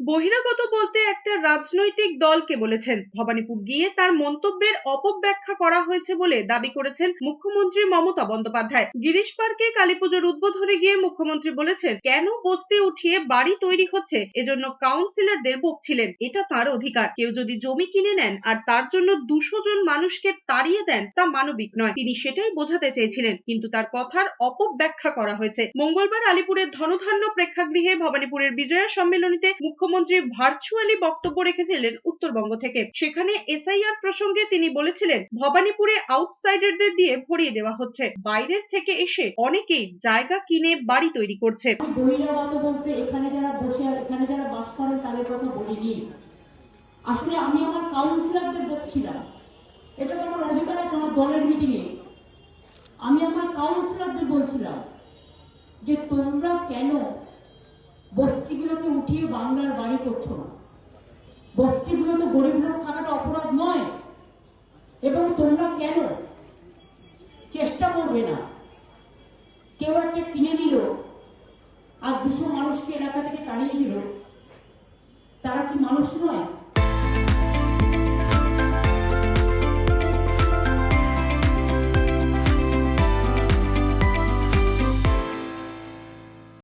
বহিরাগত বলতে একটা রাজনৈতিক দলকে বলেছেন। ভবানীপুর গিয়ে তার মন্তব্যের অপব্যাখ্যা করা হয়েছে বলে দাবি করেছেন মুখ্যমন্ত্রী মমতা বন্দ্যোপাধ্যায়। গিরিশ পার্কে কালীপুজোর উদ্বোধনে গিয়ে মুখ্যমন্ত্রী বলেছেন, কেন বস্তি উঠিয়ে বাড়ি তৈরি হচ্ছে? এজন্য কাউন্সিলরদের বকছিলেন। এটা তার অধিকার। কেউ যদি জমি কিনে নেন আর তার জন্য দুশো জন মানুষকে তাড়িয়ে দেন, তা মানবিক নয়। তিনি সেটাই বোঝাতে চেয়েছিলেন, কিন্তু তার কথার অপব্যাখ্যা করা হয়েছে। মঙ্গলবার আলিপুরের ধনধান্য প্রেক্ষাগৃহে ভবানীপুরের বিজয়া সম্মেলনীতে মুখ্যমন্ত্রী ভার্চুয়ালি বক্তব্য রেখেছিলেন উত্তরবঙ্গ থেকে। সেখানে এসআইআর প্রসঙ্গে তিনি বলেছিলেন, ভবানীপুরে আউটসাইডারদের দিয়ে ভরিয়ে দেওয়া হচ্ছে। বাইরের থেকে এসে অনেকেই জায়গা কিনে বাড়ি তৈরি করছে। বলতে এখানে যারা বসে, এখানে যারা বাস করেন তাদের কথা বলিনি। আসলে আমি আমার কাউন্সিলরদের বলছিলাম, এটা আমার অধিকার আছে আমার দলের মিটিংয়ে আমি আমার কাউন্সিলরদের বলছিলাম যে তোমরা কেন বস্তিগুলোকে উঠিয়ে বাংলার বাড়ি করছ না। বস্তিগুলোতে গরিব লোক থাকাটা অপরাধ নয়। এবং তোমরা কেন চেষ্টা করবে না? কেউ একটা কিনে নিল আর দুশো মানুষকে এলাকা থেকে তাড়িয়ে দিল। তারা কি মানুষ নয়?